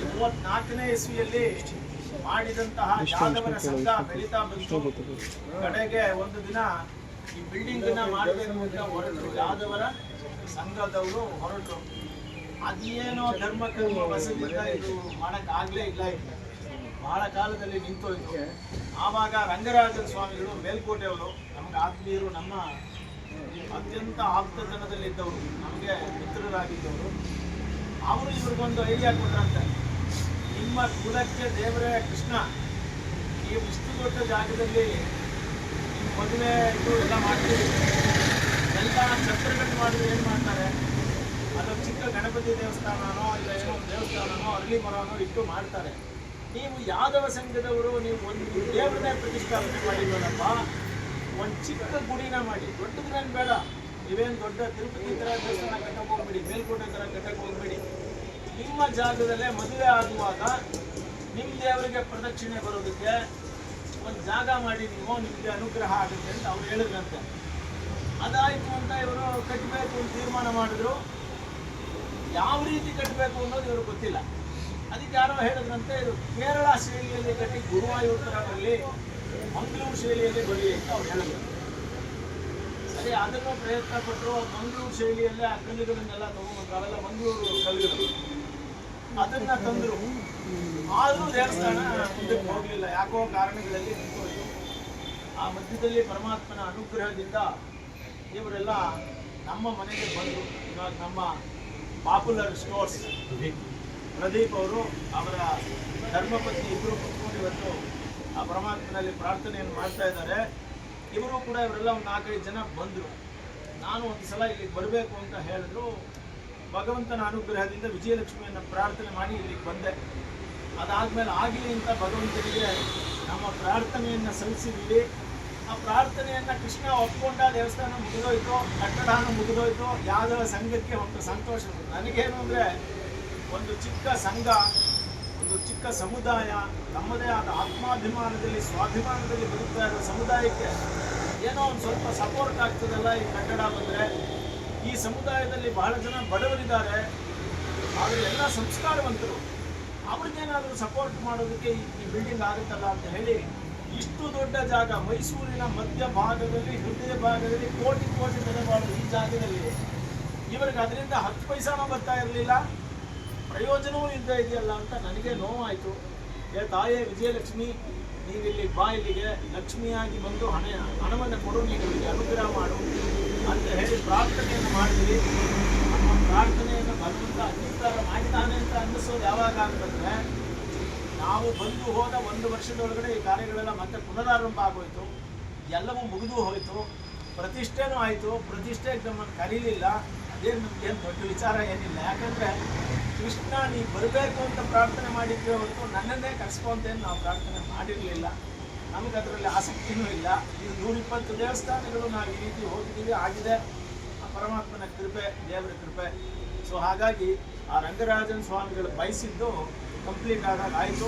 ಮೂವತ್ನಾಲ್ಕನೇ ಇಸ್ವಿಯಲ್ಲಿ ಮಾಡಿದಂತಹ ಯಾದವರ ಸಂಘ ಬೆಳೀತಾ ಬಂತು. ಕಡೆಗೆ ಒಂದು ದಿನ ಈ ಬಿಲ್ಡಿಂಗ್ ಮಾಡಬೇಕು ಅಂತ ಹೊರಟರು ಯಾದವರ ಸಂಘದವರು ಹೊರಟರು ಅದೇನೋ ಧರ್ಮ ಕರ್ಮ ವಸತಿಯಿಂದ ಇದು ಮಾಡಕ್ ಆಗ್ಲೇ ಇಲ್ಲ. ಇದು ಬಹಳ ಕಾಲದಲ್ಲಿ ನಿಂತೋಯ್ತು ಆವಾಗ ರಂಗರಾಜನ ಸ್ವಾಮಿಗಳು, ಮೇಲ್ಕೋಟೆಯವರು ನಮ್ಗೆ ಆತ್ಮೀಯರು, ನಮ್ಮ ಅತ್ಯಂತ ಆಪ್ತ ಜನದಲ್ಲಿದ್ದವರು ನಮಗೆ ಮಿತ್ರರಾಗಿದ್ದವರು. ಅವರು ಇವ್ರಿಗೊಂದು ಐಡಿಯಾ ಕೊಟ್ಟರಂತೆ ನಿಮ್ಮ ಕುಲಕ್ಕೆ ದೇವರೇ ಕೃಷ್ಣ. ಈ ಇಷ್ಟು ದೊಡ್ಡ ಜಾಗದಲ್ಲಿ ಮೊದಲೇ ಮದುವೆ ಇದು ಎಲ್ಲ ಮಾಡ್ತೀವಿ ಎಲ್ಲ ಛತ್ರಗಳು ಮಾಡಿದ್ರೆ ಏನು ಮಾಡ್ತಾರೆ? ಅದೊಂದು ಚಿಕ್ಕ ಗಣಪತಿ ದೇವಸ್ಥಾನನೋ, ಇಲ್ಲ ಏನೋ ಒಂದು ದೇವಸ್ಥಾನನೋ, ಅರಳಿ ಮರನೋ ಇಟ್ಟು ಮಾಡ್ತಾರೆ. ನೀವು ಯಾದವ ಸಂಘದವರು, ನೀವು ಒಂದು ದೇವರನ್ನ ಪ್ರತಿಷ್ಠಾಪನೆ ಮಾಡಿದ್ವಲ್ಲಪ್ಪ ಒಂದು ಚಿಕ್ಕ ಗುಡಿನ ಮಾಡಿ ದೊಡ್ಡದ್ರೇನ್ ಬೇಡ. ನೀವೇನು ದೊಡ್ಡ ತಿರುಪತಿ ಥರ ದೇವಸ್ಥಾನ ಕಟ್ಟಕ್ಕೆ ಹೋಗ್ಬೇಡಿ, ಮೇಲ್ಕೋಟೆ ಥರ ಕಟ್ಟಕ್ಕೆ ಹೋಗ್ಬೇಡಿ. ನಿಮ್ಮ ಜಾಗದಲ್ಲೇ ಮದುವೆ ಆಗುವಾಗ ನಿಮ್ಮ ದೇವರಿಗೆ ಪ್ರದಕ್ಷಿಣೆ ಬರೋದಕ್ಕೆ ಒಂದು ಜಾಗ ಮಾಡಿ ನೀವು, ನಿಮಗೆ ಅನುಗ್ರಹ ಆಗುತ್ತೆ ಅಂತ ಅವ್ರು ಹೇಳಿದ್ರಂತೆ. ಅದಾಯಿತು ಅಂತ ಇವರು ಕಟ್ಟಬೇಕು ಅಂತ ತೀರ್ಮಾನ ಮಾಡಿದ್ರು. ಯಾವ ರೀತಿ ಕಟ್ಟಬೇಕು ಅನ್ನೋದು ಇವ್ರಿಗೆ ಗೊತ್ತಿಲ್ಲ. ಅದಕ್ಕೆ ಯಾರೋ ಹೇಳಿದ್ರಂತೆ ಇದು ಕೇರಳ ಶೈಲಿಯಲ್ಲಿ ಕಟ್ಟಿ ಗುರುವಾಯೂರ್ ಬರಲಿ, ಮಂಗಳೂರು ಶೈಲಿಯಲ್ಲಿ ಬರಲಿ ಅಂತ ಅವ್ರು ಹೇಳಿದ್ರು. ಸರಿ, ಅದನ್ನು ಪ್ರಯತ್ನ ಪಟ್ಟರು ಮಂಗಳೂರು ಶೈಲಿಯಲ್ಲೇ ಆ ಕಲ್ಲುಗಳನ್ನೆಲ್ಲ ತಗೊಂಡ್ರು ಅವೆಲ್ಲ ಮಂಗಳೂರು ಕಲ್ಲುಗಳು. ಅದನ್ನ ತಂದ್ರು. ಆದ್ರೂ ದೇವಸ್ಥಾನ ಮುಂದಕ್ಕೆ ಹೋಗಲಿಲ್ಲ. ಯಾಕೋ ಕಾರಣಗಳಲ್ಲಿ ನಿಂತೋಯ್ತು. ಆ ಮಧ್ಯದಲ್ಲಿ ಪರಮಾತ್ಮನ ಅನುಗ್ರಹದಿಂದ ಇವರೆಲ್ಲ ನಮ್ಮ ಮನೆಗೆ ಬಂದರು. ಇವಾಗ ನಮ್ಮ ಪಾಪ್ಯುಲರ್ ಸ್ಟೋರ್ಸ್ ಪ್ರದೀಪ್ ಅವರು ಅವರ ಧರ್ಮಪತಿ ಇಬ್ಬರು ಕುತ್ಕೊಂಡು ಇವತ್ತು ಆ ಪರಮಾತ್ಮನಲ್ಲಿ ಪ್ರಾರ್ಥನೆಯನ್ನು ಮಾಡ್ತಾ ಇದ್ದಾರೆ. ಇವರು ಕೂಡ ಇವರೆಲ್ಲ ಒಂದು ನಾಲ್ಕೈದು ಜನ ಬಂದರು. ನಾನು ಒಂದು ಸಲ ಇಲ್ಲಿಗೆ ಬರಬೇಕು ಅಂತ ಹೇಳಿದ್ರು. ಭಗವಂತನ ಅನುಗ್ರಹದಿಂದ ವಿಜಯಲಕ್ಷ್ಮಿಯನ್ನು ಪ್ರಾರ್ಥನೆ ಮಾಡಿ ಇಲ್ಲಿಗೆ ಬಂದೆ. ಅದಾದಮೇಲೆ ಆಗಲಿ ಅಂತ ಭಗವಂತನಿಗೆ ನಮ್ಮ ಪ್ರಾರ್ಥನೆಯನ್ನು ಸಲ್ಲಿಸಿದ್ದೀವಿ. ಆ ಪ್ರಾರ್ಥನೆಯನ್ನು ಕೃಷ್ಣ ಒಪ್ಕೊಂಡ ದೇವಸ್ಥಾನ ಮುಗಿದೋಯ್ತು, ಕಟ್ಟಡನೂ ಮುಗಿದೋಯ್ತು. ಯಾವುದೋ ಸಂಘಕ್ಕೆ ಒಂದು ಸಂತೋಷ ನನಗೇನು ಅಂದ್ರೆ ಒಂದು ಚಿಕ್ಕ ಸಂಘ, ಒಂದು ಚಿಕ್ಕ ಸಮುದಾಯ ನಮ್ಮದೇ ಆದ ಆತ್ಮಾಭಿಮಾನದಲ್ಲಿ, ಸ್ವಾಭಿಮಾನದಲ್ಲಿ ಬದುಕ್ತಾ ಇರೋ ಸಮುದಾಯಕ್ಕೆ ಏನೋ ಒಂದು ಸ್ವಲ್ಪ ಸಪೋರ್ಟ್ ಆಗ್ತದಲ್ಲ ಈ ಕಟ್ಟಡ ಬಂದರೆ. ಈ ಸಮುದಾಯದಲ್ಲಿ ಬಹಳ ಜನ ಬಡವರಿದ್ದಾರೆ. ಆದರೆ ಎಲ್ಲ ಸಂಸ್ಕಾರವಂತರು. ಅವ್ರಿಗೇನಾದರೂ ಸಪೋರ್ಟ್ ಮಾಡೋದಕ್ಕೆ ಈ- ಬಿಲ್ಡಿಂಗ್ ಆಗುತ್ತಲ್ಲ ಅಂತ ಹೇಳಿ ಇಷ್ಟು ದೊಡ್ಡ ಜಾಗ ಮೈಸೂರಿನ ಮಧ್ಯ ಭಾಗದಲ್ಲಿ, ಹೃದಯ ಭಾಗದಲ್ಲಿ ಕೋಟಿ ಕೋಟಿ ಬೆಲೆ ಈ ಜಾಗದಲ್ಲಿ. ಇವರಿಗೆ ಅದರಿಂದ ಹತ್ತು ಪೈಸಾನೂ ಬರ್ತಾ ಇರಲಿಲ್ಲ. ಪ್ರಯೋಜನವೂ ಇಲ್ಲದೆ ಇದೆಯಲ್ಲ ಅಂತ ನನಗೆ ನೋವಾಯಿತು. ಏ ತಾಯೇ, ವಿಜಯಲಕ್ಷ್ಮಿ, ನೀವಿಲ್ಲಿ ಬಾ ಇಲ್ಲಿಗೆ. ಲಕ್ಷ್ಮಿಯಾಗಿ ಬಂದು ಹಣ, ಹಣವನ್ನು ಕೊಡು ನೀನು ಇಲ್ಲಿ ಅನುಗ್ರಹ ಮಾಡು ಅಂತ ಹೇಳಿ ಪ್ರಾರ್ಥನೆಯನ್ನು ಮಾಡಿದ್ವಿ. ನಮ್ಮ ಪ್ರಾರ್ಥನೆಯನ್ನು ಭಗವಂತ ಅಂಗೀಕಾರ ಮಾಡಿದ್ದಾನೆ ಅಂತ ಅನ್ನಿಸೋದು ಯಾವಾಗ ಅಂತಂದ್ರೆ, ನಾವು ಬಂದು ಹೋದ ಒಂದು ವರ್ಷದೊಳಗಡೆ ಈ ಕಾರ್ಯಗಳೆಲ್ಲ ಮತ್ತೆ ಪುನರಾರಂಭ ಆಗೋಯ್ತು. ಎಲ್ಲವೂ ಮುಗಿದು ಹೋಯಿತು. ಪ್ರತಿಷ್ಠೆನೂ ಆಯಿತು. ಪ್ರತಿಷ್ಠೆಗೆ ನಮ್ಮನ್ನು ಕರೀಲಿಲ್ಲ. ಅದೇನು ನಮಗೇನು ದೊಡ್ಡ ವಿಚಾರ ಏನಿಲ್ಲ. ಯಾಕಂದ್ರೆ ಕೃಷ್ಣ, ನೀ ಬರಬೇಕು ಅಂತ ಪ್ರಾರ್ಥನೆ ಮಾಡಿದ್ವಿ ಹೊರತು ನನ್ನನ್ನೇ ಕರೆಸ್ಕೊಂತೇನು ನಾವು ಪ್ರಾರ್ಥನೆ ಮಾಡಿರಲಿಲ್ಲ. ನಮಗೆ ಅದರಲ್ಲಿ ಆಸಕ್ತಿನೂ ಇಲ್ಲ. ಇದು ನೂರಿಪ್ಪತ್ತು ದೇವಸ್ಥಾನಗಳು ನಾವು ಈ ರೀತಿ ಹೋಗಿದ್ದೀವಿ. ಆಗಿದೆ. ಆ ಪರಮಾತ್ಮನ ಕೃಪೆ, ದೇವರ ಕೃಪೆ. ಸೊ ಹಾಗಾಗಿ ಆ ರಂಗರಾಜನ್ ಸ್ವಾಮಿಗಳು ಬಯಸಿದ್ದು ಕಂಪ್ಲೀಟ್ ಆದಾಗ ಆಯಿತು.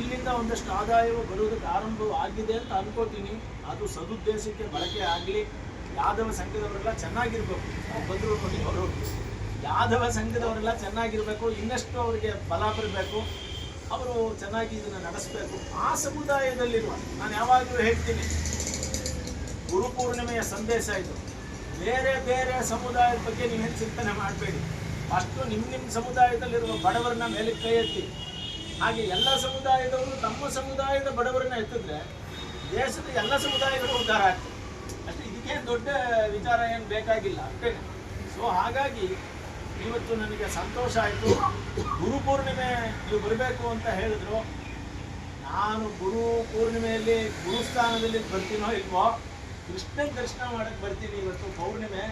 ಇಲ್ಲಿಂದ ಒಂದಷ್ಟು ಆದಾಯವು ಬರುವುದಕ್ಕೆ ಆರಂಭ ಆಗಿದೆ ಅಂತ ಅನ್ಕೋತೀನಿ. ಅದು ಸದುದ್ದೇಶಕ್ಕೆ ಬಳಕೆ ಆಗಲಿ. ಯಾದವ ಸಂಘದವರೆಲ್ಲ ಚೆನ್ನಾಗಿರ್ಬೇಕು. ಬಂದರು ನೋಡಿ ಅವರು ಯಾದವ ಸಂಘದವರೆಲ್ಲ ಚೆನ್ನಾಗಿರಬೇಕು, ಇನ್ನಷ್ಟು ಅವರಿಗೆ ಬಲ ಬರಬೇಕು, ಅವರು ಚೆನ್ನಾಗಿ ಇದನ್ನು ನಡೆಸಬೇಕು. ಆ ಸಮುದಾಯದಲ್ಲಿರುವ, ನಾನು ಯಾವಾಗಲೂ ಹೇಳ್ತೀನಿ, ಗುರು ಪೂರ್ಣಿಮೆಯ ಸಂದೇಶ ಇದು. ಬೇರೆ ಬೇರೆ ಸಮುದಾಯದ ಬಗ್ಗೆ ನೀವೇನು ಚಿಂತನೆ ಮಾಡಬೇಡಿ. ಅಷ್ಟು ನಿಮ್ಮ ನಿಮ್ಮ ಸಮುದಾಯದಲ್ಲಿರುವ ಬಡವರನ್ನ ಮೇಲೆ ಕೈ ಎತ್ತಿ. ಹಾಗೆ ಎಲ್ಲ ಸಮುದಾಯದವರು ತಮ್ಮ ಸಮುದಾಯದ ಬಡವರನ್ನ ಎತ್ತಿದ್ರೆ ದೇಶದ ಎಲ್ಲ ಸಮುದಾಯಗಳು ಉದ್ಧಾರ ಆಗ್ತದೆ ಅಷ್ಟೇ ಇದಕ್ಕೇನು ದೊಡ್ಡ ವಿಚಾರ ಏನು ಬೇಕಾಗಿಲ್ಲ. ಅಷ್ಟೇ. ಸೊ ಹಾಗಾಗಿ ಇವತ್ತು ನನಗೆ ಸಂತೋಷ ಆಯಿತು. ಗುರು ಪೂರ್ಣಿಮೆ ನೀವು ಬರಬೇಕು ಅಂತ ಹೇಳಿದ್ರು. ನಾನು ಗುರು ಪೂರ್ಣಿಮೆಯಲ್ಲಿ ಗುರುಸ್ಥಾನದಲ್ಲಿ ಬರ್ತೀನೋ ಇಲ್ವೋ ಕೃಷ್ಣ ದರ್ಶನ ಮಾಡಕ್ಕೆ ಬರ್ತೀನಿ ಇವತ್ತು ಪೌರ್ಣಿಮೆ.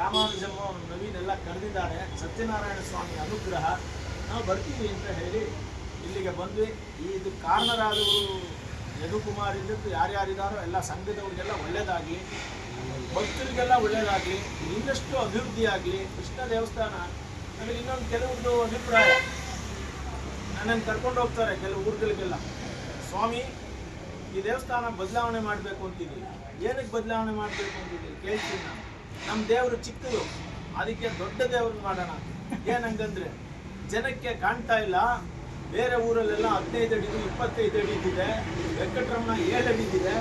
ರಾಮಾನುಜಮ್ಮ ನವೀನ್ ಎಲ್ಲ ಕರೆದಿದ್ದಾರೆ. ಸತ್ಯನಾರಾಯಣ ಸ್ವಾಮಿ ಅನುಗ್ರಹ. ನಾವು ಬರ್ತೀವಿ ಅಂತ ಹೇಳಿ ಇಲ್ಲಿಗೆ ಬಂದ್ವಿ. ಇದು ಕಾರಣರಾದವರು ಯದುಕುಮಾರ್ ಇದ್ದದ್ದು ಯಾರ್ಯಾರಿದ್ದಾರೋ ಎಲ್ಲ ಸಂಘದವ್ರಿಗೆಲ್ಲ ಒಳ್ಳೇದಾಗಲಿ ಭಕ್ತರಿಗೆಲ್ಲ ಒಳ್ಳೇದಾಗಲಿ, ಇನ್ನಷ್ಟು ಅಭಿವೃದ್ಧಿ ಆಗಲಿ, ಕೃಷ್ಣ ದೇವಸ್ಥಾನ ನನಗೆ ಇನ್ನೊಂದು ಕೆಲವೊಂದು ಅಭಿಪ್ರಾಯ. ನನ್ನನ್ನು ಕರ್ಕೊಂಡು ಹೋಗ್ತಾರೆ ಕೆಲವು ಊರುಗಳಿಗೆಲ್ಲ. ಸ್ವಾಮಿ, ಈ ದೇವಸ್ಥಾನ ಬದಲಾವಣೆ ಮಾಡಬೇಕು ಅಂತಿದ್ದೀವಿ ಏನಕ್ಕೆ ಬದಲಾವಣೆ ಮಾಡಬೇಕು ಅಂತಿದ್ದೀವಿ ಕೇಳ್ತೀನಿ ನಮ್ಮ ದೇವರು ಚಿಕ್ಕದು. ಅದಕ್ಕೆ ದೊಡ್ಡ ದೇವ್ರನ್ನ ಮಾಡೋಣ. ಏನಂಗಂದ್ರೆ, ಜನಕ್ಕೆ ಕಾಣ್ತಾ ಇಲ್ಲ. ಬೇರೆ ಊರಲ್ಲೆಲ್ಲ ಹದಿನೈದು ಅಡಿ, ಇಪ್ಪತ್ತೈದು ಅಡಿ ಇದ್ದಿದೆ. ವೆಂಕಟರಮಣ ಏಳು ಅಡಿ ಇದ್ದಿದೆ.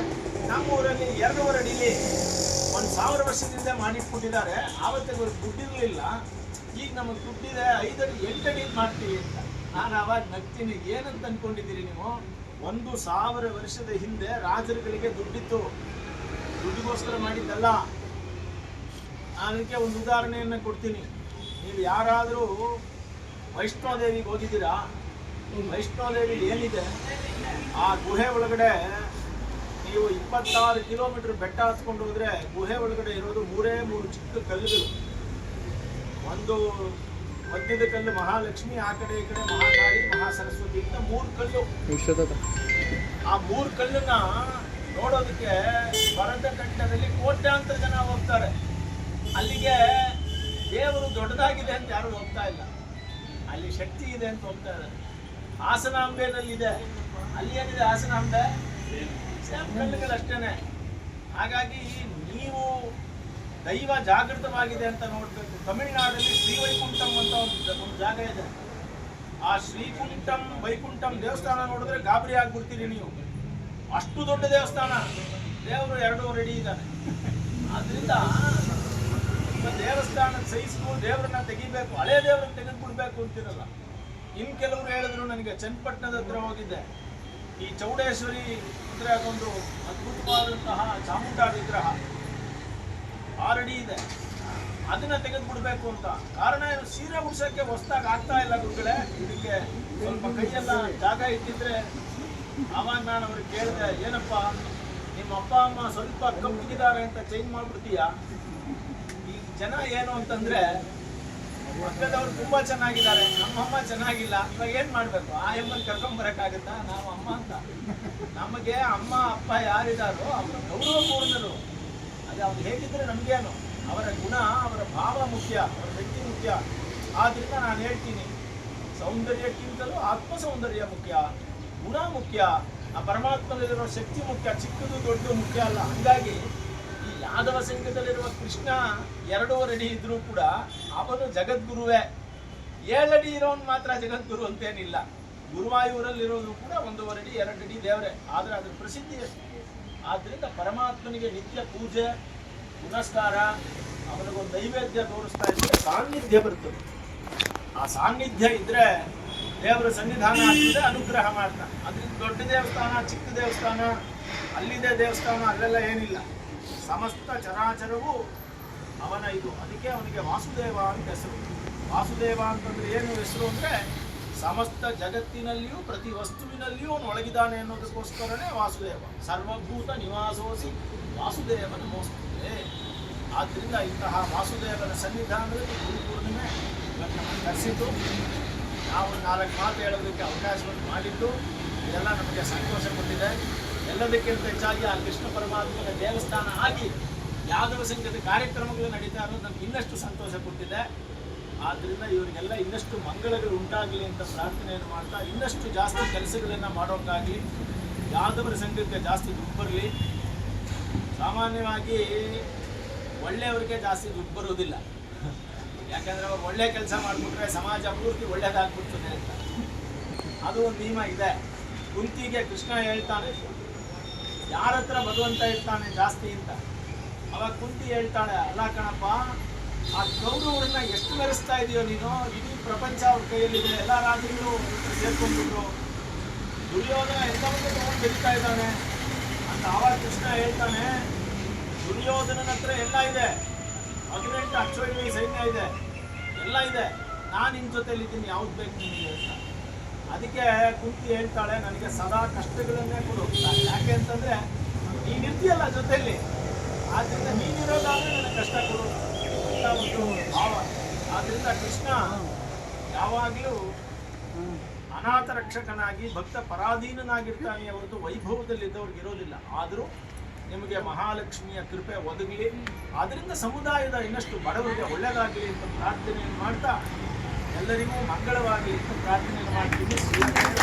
ನಮ್ಮ ಊರಲ್ಲಿ ಎರಡೂವರೆ ಅಡಿಲಿ ಒಂದು ಸಾವಿರ ವರ್ಷದಿಂದ ಮಾಡಿಟ್ಬಿಟ್ಟಿದ್ದಾರೆ. ಆವತ್ತಿಗೆ ಅವ್ರಿಗೆ ದುಡ್ಡಿರಲಿಲ್ಲ. ಈಗ ನಮಗೆ ದುಡ್ಡಿದೆ ಐದಡಿ ಎಂಟಡಿ ಮಾಡ್ತೀವಿ ಅಂತ. ನಾನು ಅವಾಗ ನಗ್ತೀನಿ. ಏನಂತ ಅನ್ಕೊಂಡಿದ್ದೀರಿ ನೀವು? ಒಂದು ಸಾವಿರ ವರ್ಷದ ಹಿಂದೆ ರಾಜರುಗಳಿಗೆ ದುಡ್ಡಿತ್ತು. ದುಡ್ಡಿಗೋಸ್ಕರ ಮಾಡಿದ್ದಲ್ಲ. ಅದಕ್ಕೆ ಒಂದು ಉದಾಹರಣೆಯನ್ನು ಕೊಡ್ತೀನಿ. ನೀವು ಯಾರಾದರೂ ವೈಷ್ಣೋದೇವಿಗೆ ಹೋಗಿದ್ದೀರಾ? ವೈಷ್ಣೋದೇವಿ ಏನಿದೆ? ಆ ಗುಹೆ ಒಳಗಡೆ ನೀವು ಇಪ್ಪತ್ತಾರು ಕಿಲೋಮೀಟರ್ ಬೆಟ್ಟ ಹತ್ಕೊಂಡು ಹೋದ್ರೆ ಗುಹೆ ಒಳಗಡೆ ಇರೋದು ಮೂರೇ ಮೂರು ಚಿಕ್ಕ ಕಲ್ಲುಗಳು. ಒಂದು ಮಧ್ಯದ ಕಲ್ಲು ಮಹಾಲಕ್ಷ್ಮಿ ಆ ಕಡೆ ಈ ಕಡೆ ಮಹಾಕಾಳಿ ಮಹಾಸರಸ್ವತಿ ಅಂತ ಮೂರು ಕಲ್ಲು. ಆ ಮೂರು ಕಲ್ಲನ್ನ ನೋಡೋದಕ್ಕೆ ಭರತಖಂಡದಲ್ಲಿ ಕೋಟ್ಯಾಂತರ ಜನ ಹೋಗ್ತಾರೆ. ಅಲ್ಲಿಗೆ ದೇವರು ದೊಡ್ಡದಾಗಿದೆ ಅಂತ ಯಾರು ಹೋಗ್ತಾ ಇಲ್ಲ. ಅಲ್ಲಿ ಶಕ್ತಿ ಇದೆ ಅಂತ ಹೋಗ್ತಾ ಇದ್ದಾರೆ. ಹಾಸನಾಂಬೆನಲ್ಲಿದೆ ಅಲ್ಲಿ ಏನಿದೆ ಹಾಸನಾಂಬೆ? ಕಲ್ಲುಗಳಷ್ಟೇನೆ ಹಾಗಾಗಿ ನೀವು ದೈವ ಜಾಗೃತವಾಗಿದೆ ಅಂತ ನೋಡ್ಬೇಕು. ತಮಿಳುನಾಡಲ್ಲಿ ಶ್ರೀವೈಕುಂಠಂ ಅಂತ ಒಂದು ಜಾಗ ಇದೆ. ಆ ಶ್ರೀಕುಂಠಂ, ವೈಕುಂಠಂ ದೇವಸ್ಥಾನ ನೋಡಿದ್ರೆ ಗಾಬರಿ ಆಗ್ಬಿಡ್ತೀರಿ ನೀವು. ಅಷ್ಟು ದೊಡ್ಡ ದೇವಸ್ಥಾನ. ದೇವರು ಎರಡೂ ರೆಡಿ ಇದ್ದಾನೆ. ಆದ್ರಿಂದ ದೇವಸ್ಥಾನ ಸೈಜ್ಗೂ ದೇವರನ್ನ ತೆಗಿಬೇಕು, ಹಳೆ ದೇವರನ್ನ ತೆಗೆದುಕೊಡ್ಬೇಕು ಅಂತಿರಲ್ಲ. ಇನ್ ಕೆಲವರು ಹೇಳಿದ್ರು, ನನಗೆ ಚನ್ನಪಟ್ಟಣದ ಹತ್ರ ಹೋಗಿದ್ದೆ. ಈ ಚೌಡೇಶ್ವರಿ ಅಂದ್ರೆ ಅದೊಂದು ಅದ್ಭುತವಾದಂತಹ ಚಾಮುಂಡಾ ವಿಗ್ರಹ. ಆರಡಿ ಇದೆ. ಅದನ್ನ ತೆಗೆದು ಬಿಡ್ಬೇಕು ಅಂತ. ಕಾರಣ ಸೀರೆ ಉಡ್ಸಕ್ಕೆ ಹೊಸ್ದಾಗ ಆಗ್ತಾ ಇಲ್ಲ ಗುರುಗಳೇ. ಇದಕ್ಕೆ ಸ್ವಲ್ಪ ಕೈಯೆಲ್ಲ ಜಾಗ ಇಟ್ಟಿದ್ರೆ ಆವಾಗ ನಾನು ಅವ್ರಿಗೆ ಕೇಳಿದೆ, ಏನಪ್ಪ, ನಿಮ್ಮ ಅಪ್ಪ, ಅಮ್ಮ ಸ್ವಲ್ಪ ಕಪ್ಪಗಿದ್ದಾರೆ ಅಂತ ಚೇಂಜ್ ಮಾಡ್ಬಿಡ್ತೀಯಾ? ಈ ಜನ ಏನು ಅಂತಂದ್ರೆ ಪಕ್ಕದವ್ರು ತುಂಬಾ ಚೆನ್ನಾಗಿದ್ದಾರೆ. ನಮ್ಮ ಅಮ್ಮ ಚೆನ್ನಾಗಿಲ್ಲ. ಇವಾಗ ಏನ್ ಮಾಡ್ಬೇಕು? ಆ ಎಮ್ಮನ್ ಕರ್ಕೊಂಡ್ ಬರಕ್ಕಾಗತ್ತಾ? ನಾವು ಅಮ್ಮ ಅಂತ. ನಮಗೆ ಅಮ್ಮ, ಅಪ್ಪ ಯಾರಿದಾರೋ ಗೌರವ ಗೌರವಪೂರ್ಣರು. ಅದು ಅವ್ರು ಹೇಗಿದ್ರೆ ನಮ್ಗೇನು? ಅವರ ಗುಣ, ಅವರ ಭಾವ ಮುಖ್ಯ, ಅವರ ವ್ಯಕ್ತಿ ಮುಖ್ಯ. ಆದ್ರಿಂದ ನಾನು ಹೇಳ್ತೀನಿ, ಸೌಂದರ್ಯಕ್ಕಿಂತಲೂ ಆತ್ಮ ಸೌಂದರ್ಯ ಮುಖ್ಯ, ಗುಣ ಮುಖ್ಯ. ಆ ಪರಮಾತ್ಮನಲ್ಲಿರೋ ಶಕ್ತಿ ಮುಖ್ಯ, ಚಿಕ್ಕದು ದೊಡ್ಡದು ಮುಖ್ಯ ಅಲ್ಲ. ಹಂಗಾಗಿ ಯಾದವ ಸಂಘದಲ್ಲಿರುವ ಕೃಷ್ಣ ಎರಡೂವರೆ ರೆಡಿ ಇದ್ರೂ ಕೂಡ ಅವನು ಜಗದ್ಗುರುವೇ. ಏಳಡಿ ಇರೋನ್ ಮಾತ್ರ ಜಗದ್ಗುರು ಅಂತೇನಿಲ್ಲ. ಗುರುವಾಯೂರಲ್ಲಿರೋದು ಕೂಡ ಒಂದೂವರೆ ಅಡಿ, ಎರಡು ಅಡಿ ದೇವರೇ. ಆದರೆ ಅದ್ರ ಪ್ರಸಿದ್ಧಿ ಎಷ್ಟು? ಆದ್ರಿಂದ ಪರಮಾತ್ಮನಿಗೆ ನಿತ್ಯ ಪೂಜೆ, ಪುನಸ್ಕಾರ, ಅವನಿಗೊಂದು ನೈವೇದ್ಯ ತೋರಿಸ್ತಾ ಇದ್ರೆ ಸಾನ್ನಿಧ್ಯ ಬರ್ತದೆ. ಆ ಸಾನ್ನಿಧ್ಯ ಇದ್ರೆ ದೇವರ ಸನ್ನಿಧಾನ ಆಗ್ತದೆ ಅನುಗ್ರಹ ಮಾಡ್ತಾನೆ. ಅದರಿಂದ ದೊಡ್ಡ ದೇವಸ್ಥಾನ, ಚಿಕ್ಕ ದೇವಸ್ಥಾನ, ಅಲ್ಲಿದೆ ದೇವಸ್ಥಾನ, ಅಲ್ಲೆಲ್ಲ ಏನಿಲ್ಲ. ಸಮಸ್ತ ಚರಾಚರವು ಅವನ ಇದು. ಅದಕ್ಕೆ ಅವನಿಗೆ ವಾಸುದೇವ ಅಂತ ಹೆಸರು. ವಾಸುದೇವ ಅಂತಂದ್ರೆ ಏನು ಹೆಸರು ಅಂದ್ರೆ ಸಮಸ್ತ ಜಗತ್ತಿನಲ್ಲಿಯೂ ಪ್ರತಿ ವಸ್ತುವಿನಲ್ಲಿಯೂ ಅವನು ಒಳಗಿದ್ದಾನೆ ಅನ್ನೋದಕ್ಕೋಸ್ಕರನೇ ವಾಸುದೇವ. ಸರ್ವಭೂತ ನಿವಾಸೋಸಿ ವಾಸುದೇವನ ಮೋಸ್ತದೆ ಆದ್ದರಿಂದ ಇಂತಹ ವಾಸುದೇವನ ಸನ್ನಿಧಾನದಲ್ಲಿ ಗುರು ಪೂರ್ಣಿಮೆ ಕರೆಸಿತು ನಾವು ನಾಲ್ಕು ಮಾತು ಹೇಳೋದಕ್ಕೆ ಅವಕಾಶವನ್ನು ಮಾಡಿದ್ದು, ಇದೆಲ್ಲ ನಮಗೆ ಸಂತೋಷ ಕೊಟ್ಟಿದೆ. ಎಲ್ಲದಕ್ಕಿಂತ ಹೆಚ್ಚಾಗಿ ಆ ಕೃಷ್ಣ ಪರಮಾತ್ಮನ ದೇವಸ್ಥಾನ ಆಗಿ ಯಾದವ ಸಂಘದ ಕಾರ್ಯಕ್ರಮಗಳು ನಡೀತಾ ಇರೋದು ನಮ್ಗೆ ಇನ್ನಷ್ಟು ಸಂತೋಷ ಕೊಟ್ಟಿದೆ. ಆದ್ದರಿಂದ ಇವರಿಗೆಲ್ಲ ಇನ್ನಷ್ಟು ಮಂಗಳಗಳು ಉಂಟಾಗಲಿ ಅಂತ ಪ್ರಾರ್ಥನೆಯನ್ನು ಮಾಡ್ತಾ ಇನ್ನಷ್ಟು ಜಾಸ್ತಿ ಕೆಲಸಗಳನ್ನು ಮಾಡೋಕ್ಕಾಗಲಿ ಯಾದವರ ಸಂಘಕ್ಕೆ ಜಾಸ್ತಿ ದುಡ್ಡು ಬರಲಿ. ಸಾಮಾನ್ಯವಾಗಿ ಒಳ್ಳೆಯವರಿಗೆ ಜಾಸ್ತಿ ದುಡ್ಡು ಬರೋದಿಲ್ಲ. ಯಾಕಂದ್ರೆ ಅವ್ರು ಒಳ್ಳೆ ಕೆಲಸ ಮಾಡಿಬಿಟ್ರೆ ಸಮಾಜ ಪೂರ್ತಿ ಒಳ್ಳೇದಾಗ್ಬಿಡ್ತದೆ ಅಂತ. ಅದು ಒಂದು ನಿಯಮ ಇದೆ. ಕುಂತಿಗೆ ಕೃಷ್ಣ ಹೇಳ್ತಾನೆ ಯಾರ ಹತ್ರ ಭಗವಂತ ಇರ್ತಾನೆ ಜಾಸ್ತಿ ಅಂತ. ಅವಾಗ ಕುಂತಿ ಹೇಳ್ತಾಳೆ, ಅಲ್ಲ ಕಣಪ್ಪ, ಆ ಕೌರವರನ್ನ ಎಷ್ಟು ಬೆರೆಸ್ತಾ ಇದೆಯೋ ನೀನು? ಇಡೀ ಪ್ರಪಂಚ ಅವ್ರ ಕೈಯಲ್ಲಿದೆ. ಎಲ್ಲ ರಾಜ್ಯಗಳು ಸೇರ್ಕೊಂಡ್ಬಿಟ್ರು. ದುರ್ಯೋಧನ ಎಲ್ಲವನ್ನೂ ತಗೊಂಡು ಬೆಳೀತಾ ಇದ್ದಾನೆ. ಅಂತ ಆವಾಗ ಕೃಷ್ಣ ಹೇಳ್ತಾನೆ, ದುರ್ಯೋಧನನ ಹತ್ರ ಎಲ್ಲ ಇದೆ. ಹದಿನೆಂಟು ಅಕ್ಷರ ಸೈನ್ಯ ಇದೆ. ಎಲ್ಲ ಇದೆ. ನಾನು ನಿಮ್ಮ ಜೊತೆಯಲ್ಲಿ ಇದ್ದೀನಿ ಯಾವ್ದು ಬೇಕು ನಿಮಗೆ ಅಂತ. ಅದಕ್ಕೆ ಕುಂತಿ ಹೇಳ್ತಾಳೆ, ನನಗೆ ಸದಾ ಕಷ್ಟಗಳನ್ನೇ ಕೊಡು. ಯಾಕೆ ಅಂತಂದ್ರೆ ನೀನಿರ್ತೀಯಲ್ಲ ಜೊತೆಯಲ್ಲಿ. ಆದ್ರಿಂದ ನೀನಿರೋದಾದ್ರೆ ನನಗೆ ಕಷ್ಟ ಕೊಡು ಅಂತ ಒಂದು ಭಾವ. ಆದ್ರಿಂದ ಕೃಷ್ಣ ಯಾವಾಗಲೂ ಅನಾಥ ರಕ್ಷಕನಾಗಿ ಭಕ್ತ ಪರಾಧೀನನಾಗಿರ್ತಾನೆ ಹೊರತು ವೈಭವದಲ್ಲಿದ್ದವ್ರಿಗೆ ಇರೋದಿಲ್ಲ. ಆದರೂ ನಿಮಗೆ ಮಹಾಲಕ್ಷ್ಮಿಯ ಕೃಪೆ ಒದಗಲಿ. ಅದರಿಂದ ಸಮುದಾಯದ ಇನ್ನಷ್ಟು ಬಡವರಿಗೆ ಒಳ್ಳೆಯದಾಗಲಿ ಅಂತ ಪ್ರಾರ್ಥನೆಯನ್ನು ಮಾಡ್ತಾ ಎಲ್ಲರಿಗೂ ಮಂಗಳವಾಗಲಿ. ಪ್ರಾರ್ಥನೆ ಮಾಡ್ತೀನಿ